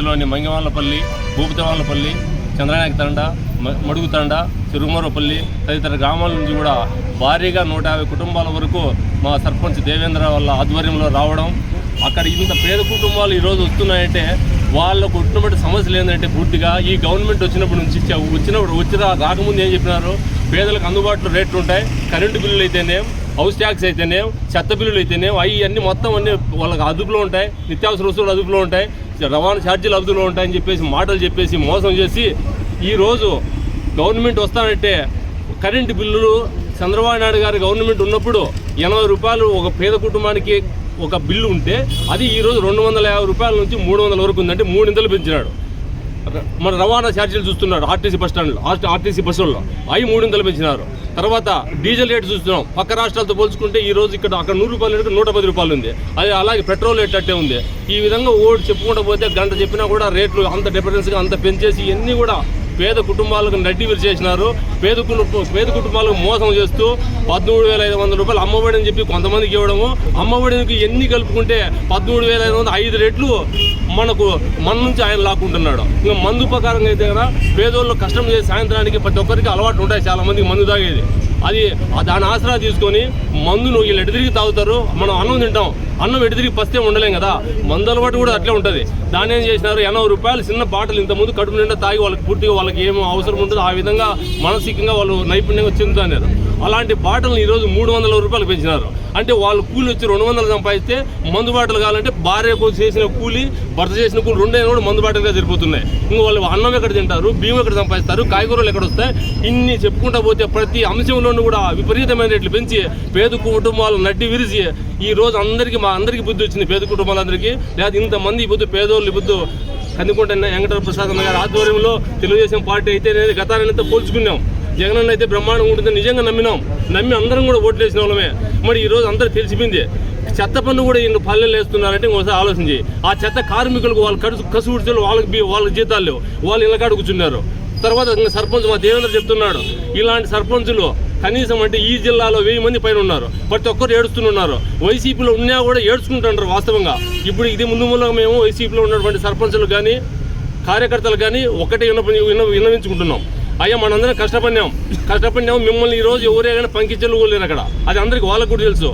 పరిధిలోని మంగివాళ్ళపల్లి భూపతివాళ్ళపల్లి చంద్రనాయక తండ మడుగు తండ తిరుమరపల్లి తదితర గ్రామాల నుంచి కూడా భారీగా నూట యాభై కుటుంబాల వరకు మా సర్పంచ్ దేవేంద్ర వాళ్ళ ఆధ్వర్యంలో రావడం. అక్కడ ఇంత పేద కుటుంబాలు ఈరోజు వస్తున్నాయంటే వాళ్ళకు ఉన్నటువంటి సమస్యలు ఏంటంటే పూర్తిగా ఈ గవర్నమెంట్ వచ్చినప్పటి నుంచి వచ్చినప్పుడు వచ్చిన రాకముందు ఏం చెప్పినారు? పేదలకు అందుబాటులో రేట్లు ఉంటాయి కరెంటు బిల్లులు అయితేనేం హౌస్ ట్యాక్స్ అయితేనేం చెత్త బిల్లులు అయితేనేం అవి అన్నీ మొత్తం అన్నీ వాళ్ళకి అదుపులో ఉంటాయి నిత్యావసర వస్తువులు అదుపులో ఉంటాయి. రవాణా ఛార్జీలు అదుపులో ఉంటాయని చెప్పేసి మాటలు చెప్పేసి మోసం చేసి ఈరోజు గవర్నమెంట్ వస్తానంటే కరెంటు బిల్లులు చంద్రబాబు నాయుడు గారి గవర్నమెంట్ ఉన్నప్పుడు ఎనభై రూపాయలు ఒక పేద కుటుంబానికి ఒక బిల్లు ఉంటే అది ఈరోజు రెండు వందల యాభై రూపాయల నుంచి మూడు వందల వరకు ఉందంటే మూడింతలు పెంచినాడు. మన రవాణా ఛార్జీలు చూస్తున్నాడు ఆర్టీసీ బస్ స్టాండ్లో ఆర్టీసీ బస్సుల్లో అవి మూడింతలు పెంచినారు. తర్వాత డీజిల్ రేట్ చూస్తున్నాం. పక్క రాష్ట్రాలతో పోల్చుకుంటే ఈ రోజు ఇక్కడ అక్కడ నూరు రూపాయలు రేటు నూట పది రూపాయలు ఉంది. అది అలాగే పెట్రోల్ రేట్ అట్టే ఉంది. ఈ విధంగా ఓటు చెప్పుకుంటూ పోతే గంట చెప్పినా కూడా రేట్లు అంత డిఫరెన్స్గా అంత పెంచేసి ఇవన్నీ కూడా పేద కుటుంబాలకు నడ్డి విరిచేసినారు పేద పేద కుటుంబాలకు మోసం చేస్తూ పదమూడు వేల ఐదు వందల రూపాయలు అమ్మఒడి అని చెప్పి కొంతమందికి ఇవ్వడము. అమ్మఒడికి ఎన్ని కలుపుకుంటే పదమూడు వేల ఐదు వందల ఐదు రెట్లు మనకు మన నుంచి ఆయన లాక్కుంటున్నాడు. ఇంకా మందు ప్రకారంగా అయితే కదా పేదోళ్ళు కష్టం చేసి సాయంత్రానికి ప్రతి ఒక్కరికి అలవాటు ఉంటాయి. చాలా మందికి మందు తాగేది. అది దాని ఆసరా తీసుకొని మందును వీళ్ళు ఎటు తిరిగి తాగుతారు? మనం అన్నం తింటాం. అన్నం ఎటు తిరిగి పస్తే ఉండలేం కదా. మందు అలవాటు కూడా అట్లే ఉంటుంది. దాన్ని ఏం చేసినారు? ఎనభై రూపాయలు చిన్న బాటలు ఇంతకుముందు కడుపు నిండా తాగి వాళ్ళకి పూర్తిగా వాళ్ళకి ఏం అవసరం ఉంటుందో ఆ విధంగా మానసికంగా వాళ్ళు నైపుణ్యంగా చెందుతానేది అలాంటి బాటలను ఈరోజు మూడు వందల రూపాయలు పెంచినారు. అంటే వాళ్ళు కూలి వచ్చి రెండు వందలు సంపాదిస్తే మందు బాటలు కావాలంటే భార్య కోసం చేసిన కూలి భర్త చేసిన కూలి రెండైనా కూడా మందు బాటలుగా సరిపోతున్నాయి. ఇంకా వాళ్ళు అన్నం ఎక్కడ తింటారు బియ్యం ఎక్కడ సంపాదిస్తారు కాయగూరలు ఎక్కడ వస్తాయి? ఇన్ని చెప్పుకుంటా పోతే ప్రతి అంశంలోనూ కూడా విపరీతమైన రేట్లు పెంచి పేద కుటుంబాలు నడ్డి విరిచి ఈ రోజు అందరికీ మా అందరికీ బుద్ధి వచ్చింది పేద కుటుంబాలందరికీ. లేదా ఇంతమంది ఈ బుద్ధి పేదోళ్ళు ఈ బుద్ధి. కందికుంట వెంకటర ప్రసాద్ అన్న గారి ఆధ్వర్యంలో తెలుగుదేశం పార్టీ అయితే అనేది గతాన్ని పోల్చుకున్నాం. జగనన్న అయితే బ్రహ్మాండం ఉంటుందని నిజంగా నమ్మినాం. నమ్మి అందరం కూడా ఓట్లు వేసిన వాళ్ళమే. మరి ఈ రోజు అందరూ తెలిసిపోయింది. చెత్త పన్ను కూడా ఇంక పల్లెలు వేస్తున్నారంటే ఇంకోసారి ఆలోచించి ఆ చెత్త కార్మికులకు వాళ్ళు కడుసు కసు ఉడిచారు వాళ్ళకి వాళ్ళ జీతాలు వాళ్ళు ఇళ్ళకాడ కూర్చున్నారు. తర్వాత సర్పంచ్ మా దేవేంద్ర చెప్తున్నాడు. ఇలాంటి సర్పంచులు కనీసం అంటే ఈ జిల్లాలో వెయ్యి మంది పైన ఉన్నారు. ప్రతి ఒక్కరు ఏడుస్తున్నారు వైసీపీలో ఉన్నా కూడా ఏడ్చుకుంటున్నారు వాస్తవంగా. ఇప్పుడు ఇది ముందు మూలంగా మేము వైసీపీలో ఉన్నటువంటి సర్పంచులు కానీ కార్యకర్తలు కానీ ఒకటే విన్న విన్నవించుకుంటున్నాం. అయ్యా మనందరం కష్టపడినాం. కష్టపడినాం మిమ్మల్ని ఈ రోజు ఎవరే కానీ పంకించలేరు అక్కడ. అది అందరికి వాళ్ళకు కూడా తెలుసు.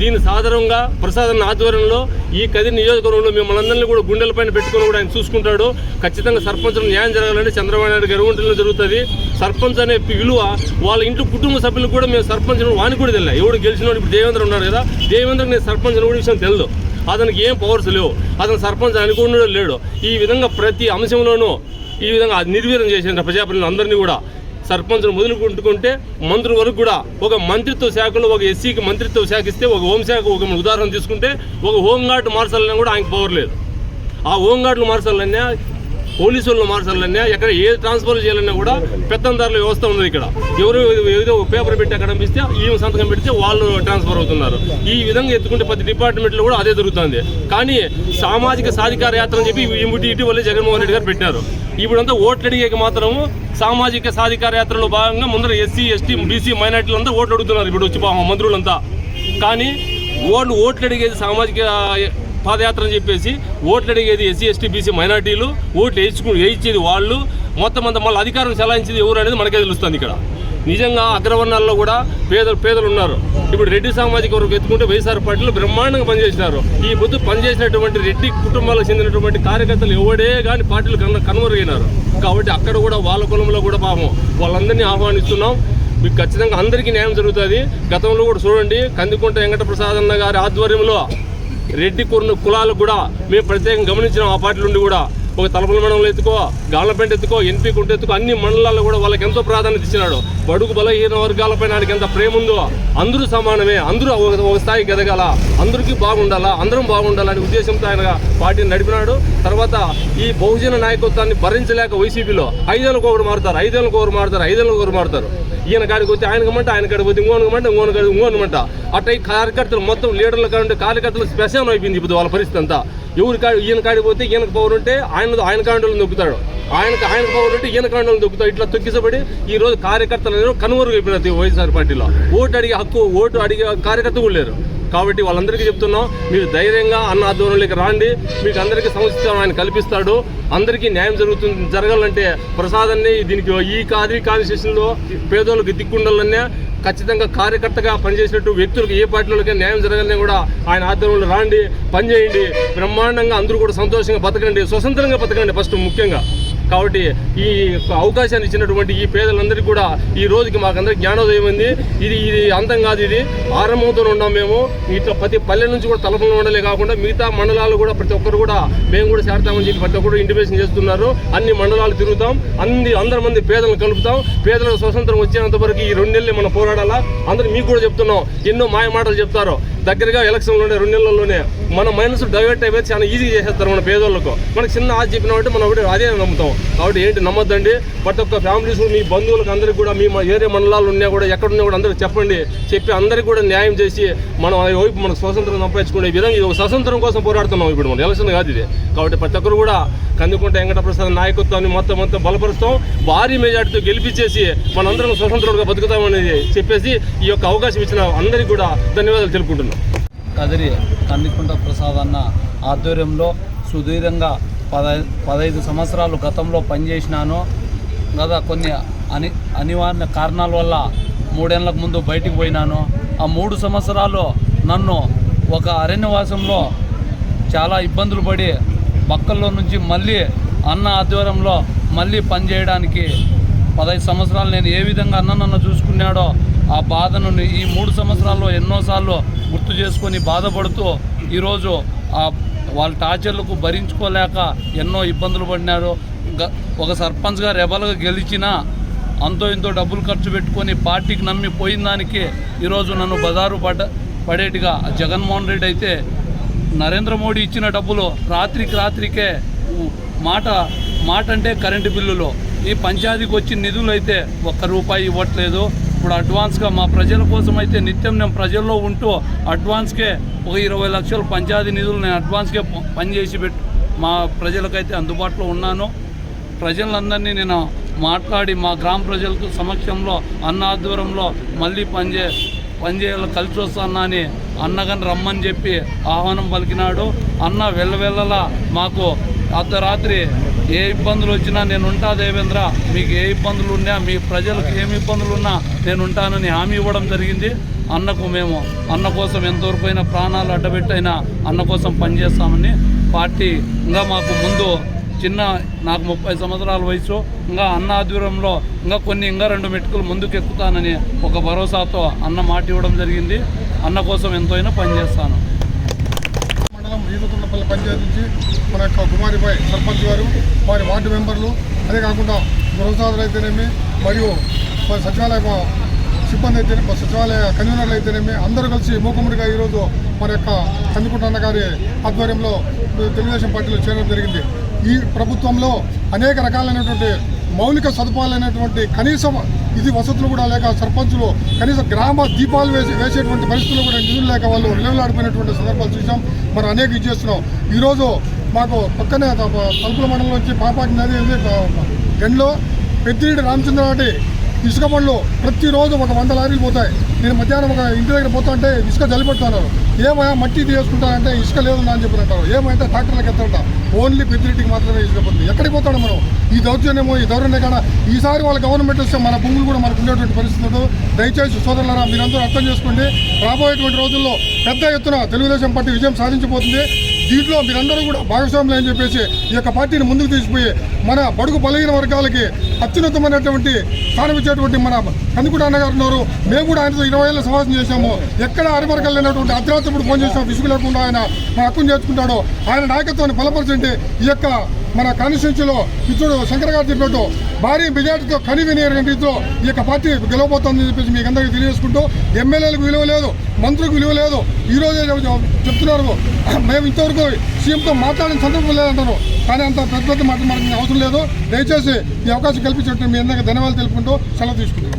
దీని సాధారణంగా ప్రసాదన్న ఆధ్వర్యంలో ఈ కది నియోజకవర్గంలో మిమ్మల్ని అందరినీ కూడా గుండెల పైన పెట్టుకొని కూడా ఆయన చూసుకుంటాడు. ఖచ్చితంగా సర్పంచులు న్యాయం జరగాలంటే చంద్రబాబు నాయుడు గారి ఒంటిలో జరుగుతుంది. సర్పంచ్ అనే విలువ వాళ్ళ ఇంట్లో కుటుంబ సభ్యులు కూడా మేము సర్పంచ్ వాని కూడా తెలియదు. ఎవడు గెలిచినప్పుడు ఇప్పుడు దేవేంద్ర ఉన్నాడు కదా. దేవేంద్ర నేను సర్పంచ్ కూడా విషయం తెలియదు. అతనికి ఏం పవర్స్ లేవు. అతను సర్పంచ్ అనుకున్నాడు లేడు. ఈ విధంగా ప్రతి అంశంలోనూ ఈ విధంగా నిర్వీర్యం చేసిన ప్రజాప్రతినిధులు అందరినీ కూడా సర్పంచ్ను మొదలుకుంటుకుంటే మంత్రుల వరకు కూడా ఒక మంత్రిత్వ శాఖలో ఒక ఎస్సీకి మంత్రిత్వ శాఖ ఇస్తే ఒక హోంశాఖ ఒక ఉదాహరణ తీసుకుంటే ఒక హోంగార్డు మార్చాలన్నా కూడా ఆయనకు పవర్ లేదు. ఆ హోంగార్డులు మార్చాలన్నా పోలీసులను మార్చాలన్నా ఎక్కడ ఏ ట్రాన్స్ఫర్ చేయాలన్నా కూడా పెత్తందారుల వ్యవస్థ ఉంది ఇక్కడ. ఎవరు ఏదో పేపర్ పెట్టి అక్కడ పంపిస్తే ఈ సంతకం పెడితే వాళ్ళు ట్రాన్స్ఫర్ అవుతున్నారు. ఈ విధంగా ఎత్తుకుంటే ప్రతి డిపార్ట్మెంట్లో కూడా అదే జరుగుతుంది. కానీ సామాజిక సాధికార యాత్ర అని చెప్పి ఇటు ఇటీవల జగన్మోహన్ రెడ్డి గారు పెట్టినారు. ఇప్పుడంతా ఓట్లు అడిగేకి మాత్రము సామాజిక సాధికార యాత్రలో భాగంగా ముందర ఎస్సీ ఎస్టీ బీసీ మైనార్టీలంతా ఓట్లు అడుగుతున్నారు ఇప్పుడు వచ్చి మంత్రులంతా. కానీ ఓట్లు ఓట్లు అడిగేది సామాజిక పాదయాత్ర అని చెప్పేసి ఓట్లు అడిగేది ఎస్సీ ఎస్టీ బీసీ మైనార్టీలు ఓట్లు వేయించుకు వేయించేది వాళ్ళు. మొత్తం అంతా మళ్ళీ అధికారం చలాయించేది ఎవరు అనేది మనకే తెలుస్తుంది ఇక్కడ. నిజంగా అగ్రవర్ణాల్లో కూడా పేదలు పేదలు ఉన్నారు. ఇప్పుడు రెడ్డి సామాజిక వర్గం ఎత్తుకుంటే వైఎస్ఆర్ పార్టీలో బ్రహ్మాండంగా పనిచేసినారు. ఈ ముద్దు పనిచేసినటువంటి రెడ్డి కుటుంబాలకు చెందినటువంటి కార్యకర్తలు ఎవడే కానీ పార్టీలు కన్న కనుమరుగైనారు. కాబట్టి అక్కడ కూడా వాళ్ళ కులంలో కూడా పాపం వాళ్ళందరినీ ఆహ్వానిస్తున్నాం. మీకు ఖచ్చితంగా అందరికీ న్యాయం జరుగుతుంది. గతంలో కూడా చూడండి కందికుంట వెంకట ప్రసాద్ అన్న గారి ఆధ్వర్యంలో రెడ్డి కుర్ణ కులాలకు కూడా మేము ప్రత్యేకంగా గమనించినాం ఆ పార్టీ నుండి కూడా ఒక తలపల మండలంలో ఎత్తుకో గాలపేట ఎత్తుకో ఎన్పీ కుంట ఎత్తుకో అన్ని మండలాల్లో కూడా వాళ్ళకి ఎంతో ప్రాధాన్యత ఇచ్చినాడు. బడుగు బలహీన వర్గాలపైన ఆయనకి ఎంత ప్రేమ ఉందో అందరూ సమానమే అందరూ ఒక ఒక స్థాయికి ఎదగాల అందరికీ బాగుండాలా అందరం బాగుండాలనే ఉద్దేశంతో ఆయన పార్టీని నడిపినాడు. తర్వాత ఈ బహుజన నాయకత్వాన్ని భరించలేక వైసీపీలో ఐదేళ్ళకి ఒకరు మారుతారు ఐదేళ్ళకి ఒకరు మారుతారు ఐదేళ్ళకి ఒకరు మారుతారు. ఈయన కాడికి వచ్చి ఆయన మంట ఆయన కాడికి పోతే ఇంకోనకు మంట ఇంకోన కాడికి ఇంకోన మంట. అట్లా ఈ కార్యకర్తలు మొత్తం లీడర్ల కాడి కార్యకర్తలు స్పెషల్ అయిపోయింది ఇప్పుడు వాళ్ళ పరిస్థితి అంతా. ఎవరి కాడి ఈయన కాడికి పోతే ఈయనకు పవర్ ఉంటే ఆయన ఆయన కాండలు దొక్కుతాడు. ఆయనకు ఆయన పవర్ ఉంటే ఈయన కాండలు దొక్కుతాడు. ఇట్లా తొక్కిసబడి ఈ రోజు కార్యకర్తలు అనేవి కనుమరుగు వైఎస్ఆర్ పార్టీలో. ఓటు అడిగే హక్కు ఓటు అడిగే కార్యకర్త కూడా లేరు. కాబట్టి వాళ్ళందరికీ చెప్తున్నాం మీరు ధైర్యంగా అన్న ఆధ్వర్యంలోకి రాండి. మీకు అందరికీ సముచితం ఆయన కల్పిస్తాడు. అందరికీ న్యాయం జరుగుతుంది జరగాలంటే ప్రసాదాన్ని దీనికి ఈ కాది కాన్స్టిట్యూషన్లో పేదోళ్ళకి దిక్కుండాలనే ఖచ్చితంగా కార్యకర్తగా పనిచేసినట్టు వ్యక్తులకు ఏ పార్టీలకి న్యాయం జరగాలని కూడా ఆయన ఆధ్వర్యంలో రాండి పనిచేయండి. బ్రహ్మాండంగా అందరూ కూడా సంతోషంగా బతకండి స్వతంత్రంగా బతకండి ఫస్ట్ ముఖ్యంగా. కాబట్టి ఈ అవకాశాన్ని ఇచ్చినటువంటి ఈ పేదలందరికీ కూడా ఈ రోజుకి మాకందరికి జ్ఞానోదయం ఉంది. ఇది ఇది అంతం కాదు ఇది. ఆరంభంతో ఉన్నాం మేము. ఇట్లా ప్రతి పల్లె నుంచి కూడా తలపన మండలే కాకుండా మిగతా మండలాలు కూడా ప్రతి ఒక్కరు కూడా మేము కూడా చేరతామని చెప్పి ప్రతి ఒక్కరు ఇంటిమేషన్ చేస్తున్నారు. అన్ని మండలాలు తిరుగుతాం. అన్ని అందరి మంది పేదలను కలుపుతాం. పేదలకు స్వతంత్రం వచ్చేంత వరకు ఈ రెండు నెలలు మనం పోరాడాలా? అందరూ మీకు కూడా చెప్తున్నాం. ఎన్నో మాయ మాటలు చెప్తారు. దగ్గరగా ఎలక్షన్లోనే రెండు నెలల్లోనే మన మైనస్ డైవర్ట్ అయిపోయి చాలా ఈజీ చేసేస్తారు మన పేదోళ్ళకు. మనకి చిన్న ఆశ చెప్పినామంటే మనం ఒకటి అదే నమ్ముతాం. కాబట్టి ఏంటి నమ్మొద్దండి? ప్రతి ఒక్క ఫ్యామిలీస్ మీ బంధువులకు అందరికి కూడా మీ ఏరియా మండలాలు ఉన్నా కూడా ఎక్కడున్నా కూడా అందరికి చెప్పండి. చెప్పి అందరికి కూడా న్యాయం చేసి మనం ఆ వైపు మనకు స్వతంత్రం సంపాదించుకునే విధంగా ఇది స్వతంత్రం కోసం పోరాడుతున్నాం ఇప్పుడు మనం. ఎలక్షన్ కాదు ఇది. కాబట్టి ప్రతి ఒక్కరు కూడా కందుకుంట వెంకటప్రసాద్ నాయకత్వాన్ని మొత్తం మొత్తం బలపరుస్తాం. భారీ మెజార్టీతో గెలిపించేసి మనందరం స్వతంత్రులుగా బతుకుతామనేది చెప్పేసి ఈ యొక్క అవకాశం ఇచ్చిన అందరికీ కూడా ధన్యవాదాలు తెలుపుకుంటున్నాం. కదిరి కందికుంట ప్రసాద్ అన్న ఆధ్వర్యంలో సుదీర్ఘంగా పదై పదహైదు సంవత్సరాలు గతంలో పనిచేసినాను. గత కొన్ని అని అనివార్య కారణాల వల్ల మూడేళ్ళకు ముందు బయటికి పోయినాను. ఆ మూడు సంవత్సరాలు నన్ను ఒక అరణ్యవాసంలో చాలా ఇబ్బందులు పడి పక్కల్లో నుంచి మళ్ళీ అన్న ఆధ్వర్యంలో మళ్ళీ పనిచేయడానికి పదహైదు సంవత్సరాలు నేను ఏ విధంగా అన్న నన్ను చూసుకున్నాడో ఆ బాధను ఈ మూడు సంవత్సరాల్లో ఎన్నోసార్లు గుర్తు చేసుకొని బాధపడుతూ ఈరోజు ఆ వాళ్ళ టార్చర్లకు భరించుకోలేక ఎన్నో ఇబ్బందులు పడినారు గ- ఒక సర్పంచ్గా రెబల్గా గెలిచినా అంతో ఇంతో డబ్బులు ఖర్చు పెట్టుకొని పార్టీకి నమ్మి పోయిన దానికి ఈరోజు నన్ను బజారు పడ పడేటిగా జగన్మోహన్ రెడ్డి అయితే నరేంద్ర మోడీ ఇచ్చిన డబ్బులు రాత్రికి రాత్రికే మాట మాట అంటే కరెంటు బిల్లులు. ఈ పంచాయతీకి వచ్చిన నిధులు అయితే ఒక్క రూపాయి ఇవ్వట్లేదు. ఇప్పుడు అడ్వాన్స్గా మా ప్రజల కోసం అయితే నిత్యం నేను ప్రజల్లో ఉంటూ అడ్వాన్స్కే ఒక ఇరవై లక్షల పంచాయతీ నిధులు నేను అడ్వాన్స్కే పనిచేసి పెట్టు మా ప్రజలకైతే అందుబాటులో ఉన్నాను. ప్రజలందరినీ నేను మాట్లాడి మా గ్రామ ప్రజలకు సమక్షంలో అన్న ఆధ్వర్యంలో మళ్ళీ పనిచే పనిచేయాలి కలిసి వస్తానా అని అన్నగాని రమ్మని చెప్పి ఆహ్వానం పలికినాడు. అన్న వెళ్ళవెళ్ళలా మాకు అర్ధరాత్రి ఏ ఇబ్బందులు వచ్చినా నేను ఉంటా దేవేంద్ర. మీకు ఏ ఇబ్బందులు ఉన్నా మీ ప్రజలకు ఏమి ఇబ్బందులు ఉన్నా నేను ఉంటానని హామీ ఇవ్వడం జరిగింది. అన్నకు మేము అన్న కోసం ఎంతవరకు అయినా ప్రాణాలు అడ్డబెట్టైనా అన్న కోసం పనిచేస్తామని పార్టీ ఇంకా మాకు ముందు చిన్న నాకు ముప్పై సంవత్సరాల వయసు. ఇంకా అన్న ఆధ్వర్యంలో ఇంకా కొన్ని ఇంకా రెండు మెట్టుకులు ముందుకు ఎక్కుతానని ఒక భరోసాతో అన్న మాట ఇవ్వడం జరిగింది. అన్న కోసం ఎంతో అయినా పనిచేస్తాను. మండలం పంచాయతీ నుంచి మన యొక్క కుమారిపై సర్పంచ్ గారు వారి వార్డు మెంబర్లు అదే కాకుండా గృహసాదులు అయితేనేమి మరియు మరి సచివాలయ సిబ్బంది అయితేనే సచివాలయ కన్వీనర్లు అయితేనేమి అందరూ కలిసి మూకుమ్మడిగా ఈరోజు మన యొక్క కందుకుంట అన్న గారి ఆధ్వర్యంలో తెలుగుదేశం పార్టీలో చేరడం జరిగింది. ఈ ప్రభుత్వంలో అనేక రకాలైనటువంటి మౌలిక సదుపాయాలైనటువంటి కనీసం ఇది వసతులు కూడా లేక సర్పంచులు కనీసం గ్రామ దీపాలు వేసి వేసేటువంటి పరిస్థితులు కూడా నిధులు లేక వాళ్ళు నిలవలాడిపోయినటువంటి సందర్భాలు చూసాం. మరి అనేక ఇది చేస్తున్నాం. ఈరోజు మాకు పక్కనే తలుపుల మండలం నుంచి పాపాటి నది ఉంది ఎండ్లో పెద్దిరెడ్డి రామచంద్రరాటి ఇసుక బండ్లు ప్రతిరోజు ఒక వంద లారీలు పోతాయి. నేను మధ్యాహ్నం ఒక ఇంటి దగ్గర పోతా అంటే ఇసుక జలిపెడతాను ఏమయ్యా మట్టి తీసుకుంటానంటే ఇసుక లేదు అని చెప్పినట్టారు. ఏమైతే ట్రాక్టర్లకు ఎత్తంట ఓన్లీ పెద్దిరెడ్డికి మాత్రమే ఇచ్చినప్పుడు ఎక్కడికి పోతాడు మనం? ఈ దౌర్జన్యము ఈ దౌర్జన్య కాడ ఈసారి వాళ్ళ గవర్నమెంట్ వస్తే మన భూములు కూడా మనకు ఉండేటువంటి పరిస్థితి ఉండదు. దయచేసి సోదరులారా మీరందరూ అర్థం చేసుకోండి. రాబోయేటువంటి రోజుల్లో పెద్ద ఎత్తున తెలుగుదేశం పార్టీ విజయం సాధించబోతుంది. దీంట్లో మీరందరూ కూడా భాగస్వాములు అని చెప్పేసి ఈ యొక్క పార్టీని ముందుకు తీసుకుపోయి మన బడుగు బలహీన వర్గాలకి అత్యున్నతమైనటువంటి స్థానం ఇచ్చేటువంటి మన కందుకూడ అన్నగారు ఉన్నారు. మేము కూడా ఆయనతో ఇరవై ఏళ్ళ సమావేశం చేశాము. ఎక్కడ అరిమరకలు లేనటువంటి అర్ధరాత్రి ఫోన్ చేసాం విసుగు లేకుండా ఆయన మన హక్కును చేర్చుకుంటాడో ఆయన నాయకత్వాన్ని బలపరచండి ఈ యొక్క మన కాన్స్టిట్యూన్సీలో ఇతడు శంకర్ గారు చెప్పినట్టు భారీ మెజార్టీతో కనివిని రీతిలో ఈ యొక్క పార్టీ గెలవబోతోందని చెప్పేసి మీకు అందరికీ తెలియజేసుకుంటూ ఎమ్మెల్యేలకు విలువ లేదు మంత్రులకు విలువ లేదు. ఈరోజు చెప్తున్నారు. మేము ఇంతవరకు సీఎంతో మాట్లాడిన సందర్భం లేదంటారు. కానీ అంత పెద్ద పెద్ద మాట అవసరం లేదు. దయచేసి ఈ అవకాశం కల్పించినట్టు మీ అందరికీ ధన్యవాదాలు తెలుపుకుంటూ సెలవు తీసుకుంటాం